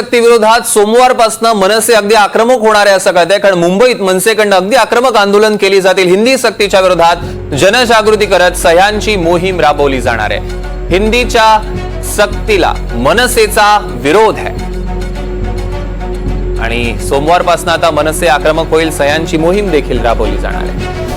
विरोधात सोमवारपासून मनसे अगदी आक्रमक होणार आहे असं कळत आहे कारण मुंबईत मनसेकडनं अगदी आक्रमक आंदोलन केली जातील. हिंदी सक्तीच्या विरोधात जनजागृती करत सह्यांची मोहीम राबवली जाणार आहे. हिंदीच्या सक्तीला मनसेचा विरोध आहे. आणि सोमवारपासून आता मनसे आक्रमक होईल सह्यांची मोहीम देखील राबवली जाणार आहे.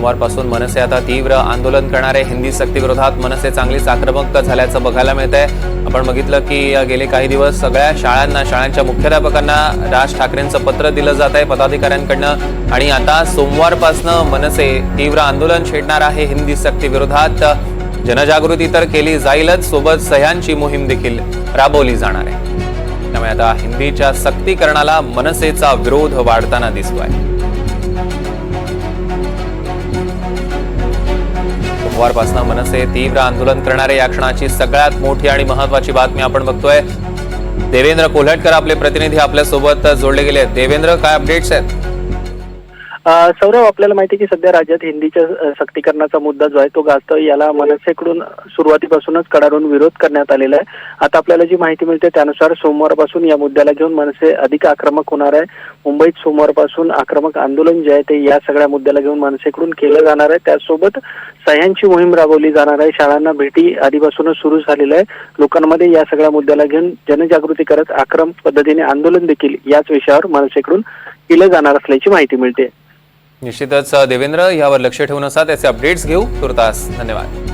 सोमवारपासून मनसे आता तीव्र आंदोलन करणारे हिंदी सक्ती विरोधात मनसे चांगलीच आक्रमक झाल्याचं बघायला मिळत आहे आपण बघितलं की गेले काही दिवस सगळ्या शाळांना शाळांच्या मुख्याध्यापकांना राज ठाकरेंचं पत्र दिलं जात आहे पदाधिकाऱ्यांकडनं. आणि आता सोमवारपासनं मनसे तीव्र आंदोलन छेडणार आहे हिंदी सक्ती विरोधात जनजागृती तर केली जाईलच सोबत सह्यांची मोहीम देखील राबवली जाणार आहे. त्यामुळे आता हिंदीच्या सक्तीकरणाला मनसेचा विरोध वाढताना दिसतोय. सोमवारपासून मनसे तीव्र आंदोलन करणारे या क्षणाची सगळ्यात मोठी आणि महत्वाची बातमी आपण बघतोय. देवेंद्र कोल्हटकर आपले प्रतिनिधी आपल्यासोबत जोडले गेले. देवेंद्र काय अपडेट्स आहेत? सौरभ आपल्याला माहिती की सध्या राज्यात हिंदीच्या सक्तीकरणाचा मुद्दा जो आहे तो गाजतोय. याला मनसेकडून सुरुवातीपासूनच कडाडून विरोध करण्यात आलेला आहे. आता आपल्याला जी माहिती मिळते त्यानुसार सोमवारपासून या मुद्द्याला घेऊन मनसे अधिक आक्रमक होणार आहे. मुंबईत सोमवारपासून आक्रमक आंदोलन जे आहे ते या सगळ्या मुद्द्याला घेऊन मनसेकडून केलं जाणार आहे. त्यासोबत सह्यांची मोहीम राबवली जाणार आहे. शाळांना भेटी आधीपासूनच सुरू झालेलं आहे. लोकांमध्ये या सगळ्या मुद्द्याला घेऊन जनजागृती करत आक्रमक पद्धतीने आंदोलन देखील याच विषयावर मनसेकडून केलं जाणार असल्याची माहिती मिळते. निश्चितच देवेंद्र यावर लक्ष ठेवून असा त्याचे अपडेट्स घेऊ. तुर्तास धन्यवाद.